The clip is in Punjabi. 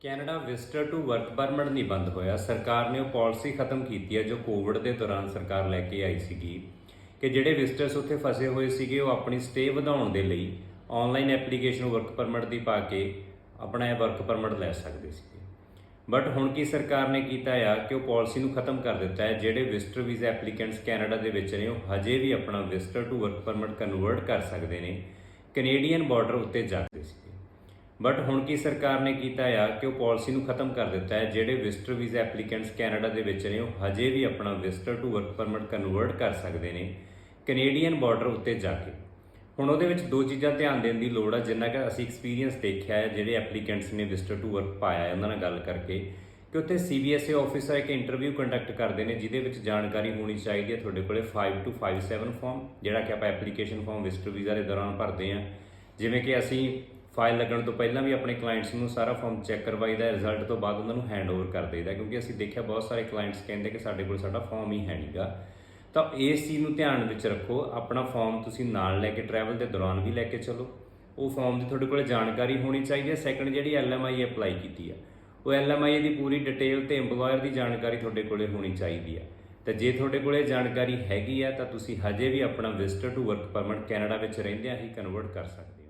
Canada visitor to work permit ਨਹੀਂ ਬੰਦ ਹੋਇਆ। ਸਰਕਾਰ ਨੇ ਉਹ ਪਾਲਿਸੀ ਖਤਮ ਕੀਤੀ ਹੈ, ਜੋ ਕੋਵਿਡ ਦੇ ਦੌਰਾਨ ਸਰਕਾਰ ਲੈ ਕੇ ਆਈ ਸੀਗੀ। ਕਿ ਜਿਹੜੇ ਵਿਜ਼ਟਰਸ ਉੱਥੇ ਫਸੇ ਹੋਏ ਸੀਗੇ, ਉਹ ਆਪਣੀ ਸਟੇ ਵਧਾਉਣ ਦੇ ਲਈ ਆਨਲਾਈਨ ਐਪਲੀਕੇਸ਼ਨ ਵਰਕ ਪਰਮਿਟ ਦੀ ਪਾ ਕੇ ਆਪਣਾ ਇਹ ਵਰਕ ਪਰਮਿਟ ਲੈ ਸਕਦੇ ਸੀਗੇ। ਬਟ ਹੁਣ ਕੀ ਸਰਕਾਰ ਨੇ ਕੀਤਾ ਆ ਕਿ ਉਹ ਪਾਲਿਸੀ ਨੂੰ ਖਤਮ ਕਰ ਦਿੱਤਾ ਹੈ। ਜਿਹੜੇ ਵਿਜ਼ਟਰ ਵੀਜ਼ਾ ਐਪਲੀਕੈਂਟਸ ਕੈਨੇਡਾ ਦੇ ਵਿੱਚ ਨੇ, ਉਹ ਹਜੇ ਵੀ ਆਪਣਾ visitor to work permit convert ਕਰ ਸਕਦੇ ਨੇ। ਕੈਨੇਡੀਅਨ ਬਾਰਡਰ ਉੱਤੇ ਜਾਂਦੇ ਸੀ। ਬਟ ਹੁਣ ਕੀ ਸਰਕਾਰ ਨੇ ਕੀਤਾ ਆ ਕਿ ਉਹ ਪਾਲਿਸੀ ਨੂੰ ਖਤਮ ਕਰ ਦਿੱਤਾ ਹੈ, ਜਿਹੜੇ ਵਿਜ਼ਟਰ ਵੀਜ਼ਾ ਐਪਲੀਕੈਂਟਸ ਕੈਨੇਡਾ ਦੇ ਵਿੱਚ ਨੇ, ਉਹ ਹਜੇ ਵੀ ਆਪਣਾ visitor to work permit convert ਕਰ ਸਕਦੇ ਨੇ ਕੈਨੇਡੀਅਨ ਬਾਰਡਰ ਉੱਤੇ ਜਾ ਕੇ। ਹੁਣ ਉਹਦੇ ਵਿੱਚ ਦੋ ਚੀਜ਼ਾਂ ਧਿਆਨ ਦੇਣ ਦੀ ਲੋੜ ਆ, ਜਿੰਨਾ ਕਿ ਅਸੀਂ ਐਕਸਪੀਰੀਅੰਸ ਦੇਖਿਆ ਹੈ, ਜਿਹੜੇ ਐਪਲੀਕੈਂਟਸ ਨੇ ਵਿਜ਼ਟਰ ਟੂ ਵਰਕ ਪਾਇਆ ਹੈ, ਉਹਨਾਂ ਨਾਲ ਗੱਲ ਕਰਕੇ ਕਿ ਉੱਥੇ ਸੀਬੀਐਸਏ ਆਫੀਸਰ ਇੱਕ ਇੰਟਰਵਿਊ ਕੰਡਕਟ ਕਰਦੇ ਨੇ, ਜਿਹਦੇ ਵਿੱਚ ਜਾਣਕਾਰੀ ਹੋਣੀ ਚਾਹੀਦੀ ਹੈ ਤੁਹਾਡੇ ਕੋਲੇ 5 to 57 ਫਾਰਮ ਜਿਹੜਾ ਕਿ ਆਪਾਂ ਐਪਲੀਕੇਸ਼ਨ ਫਾਰਮ ਵਿਜ਼ਟਰ ਵੀਜ਼ਾ ਦੇ ਦੌਰਾਨ ਭਰਦੇ ਹਾਂ। ਜਿਵੇਂ ਕਿ ਅਸੀਂ ਫਾਈਲ ਲੱਗਣ ਤੋਂ ਪਹਿਲਾਂ ਵੀ ਆਪਣੇ ਕਲਾਇੰਟਸ ਨੂੰ ਸਾਰਾ ਫਾਰਮ ਚੈੱਕ ਕਰਵਾਈਦਾ ਰਿਜ਼ਲਟ ਤੋਂ ਬਾਅਦ ਉਹਨਾਂ ਨੂੰ ਹੈਂਡਓਵਰ ਕਰ ਦੇਈਦਾ ਕਿਉਂਕਿ ਅਸੀਂ ਦੇਖਿਆ ਬਹੁਤ ਸਾਰੇ ਕਲਾਇੰਟਸ ਕਹਿੰਦੇ ਕਿ ਸਾਡੇ ਕੋਲ ਸਾਡਾ ਫਾਰਮ ਹੀ ਹੈ ਨਹੀਂਗਾ ਤਾਂ ਇਸ ਚੀਜ਼ ਨੂੰ ਧਿਆਨ ਵਿੱਚ ਰੱਖੋ, ਆਪਣਾ ਫਾਰਮ ਤੁਸੀਂ ਨਾਲ ਲੈ ਕੇ ਟਰੈਵਲ ਦੇ ਦੌਰਾਨ ਵੀ ਲੈ ਕੇ ਚੱਲੋ। ਉਹ ਫਾਰਮ ਦੀ ਤੁਹਾਡੇ ਕੋਲ ਜਾਣਕਾਰੀ ਹੋਣੀ ਚਾਹੀਦੀ ਹੈ। ਸੈਕੰਡ ਜਿਹੜੀ ਐਲਐਮਆਈ ਅਪਲਾਈ ਕੀਤੀ ਆ ਉਹ ਐਲਐਮਆਈ ਦੀ ਪੂਰੀ ਡਿਟੇਲ ਤੇ EMPLOYER ਦੀ ਜਾਣਕਾਰੀ ਤੁਹਾਡੇ ਕੋਲੇ ਹੋਣੀ ਚਾਹੀਦੀ ਆ ਤਾਂ ਜੇ ਤੁਹਾਡੇ ਕੋਲੇ ਜਾਣਕਾਰੀ ਹੈਗੀ ਆ ਤਾਂ ਤੁਸੀਂ ਹਜੇ ਵੀ ਆਪਣਾ visitor to work permit Canada ਵਿੱਚ ਰਹਿੰਦਿਆਂ ਹੀ ਕਨਵਰਟ ਕਰ ਸਕਦੇ ਹੋ।